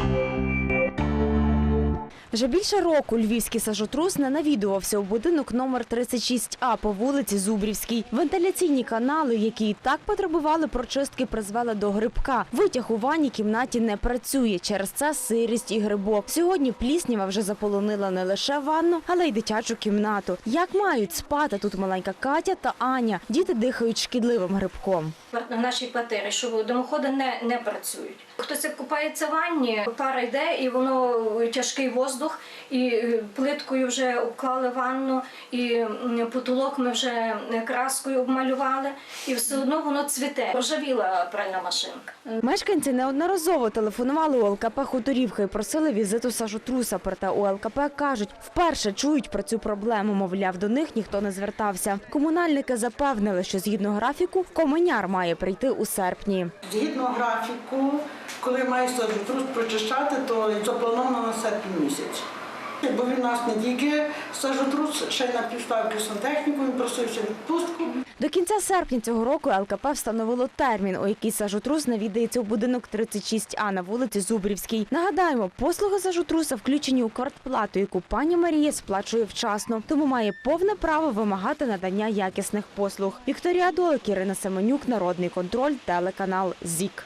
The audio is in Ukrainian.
you Вже більше року львівський сажотрус не навідувався у будинок номер 36А по вулиці Зубрівській. Вентиляційні канали, які і так потребували прочистки, призвели до грибка. Витяг у ванній кімнаті не працює. Через це сирість і грибок. Сьогодні пліснява вже заполонила не лише ванну, але й дитячу кімнату. Як мають спати тут маленька Катя та Аня? Діти дихають шкідливим грибком. в нашій квартирі, що димоходи не, не працюють. Хтось купається в ванні, пара йде, і воно тяжкий воздух, і е, плиткою вже обклали ванну, і потолок ми вже краскою обмалювали, і все одно воно цвіте. Ржавіла пральна машинка. Мешканці неодноразово телефонували у ЛКП Хуторівка і просили візиту сажотруса. Проте у ЛКП кажуть, вперше чують про цю проблему. Мовляв, до них ніхто не звертався. Комунальники запевнили, що згідно графіку комуняр має прийти у серпні. Згідно графіку, коли має сажотрус прочищати, то заплановано на серпень місяць. Бо він нас не тільки сажотрус, ще й на півставки сантехніку, він просився відпустку. До кінця серпня цього року ЛКП встановило термін, у який сажотрус навідається у будинок 36А на вулиці Зубрівській. Нагадаємо, послуги сажотруса включені у квартплату, яку пані Марія сплачує вчасно, тому має повне право вимагати надання якісних послуг. Вікторія Долик, Ірина Семенюк, Народний контроль, телеканал ЗІК.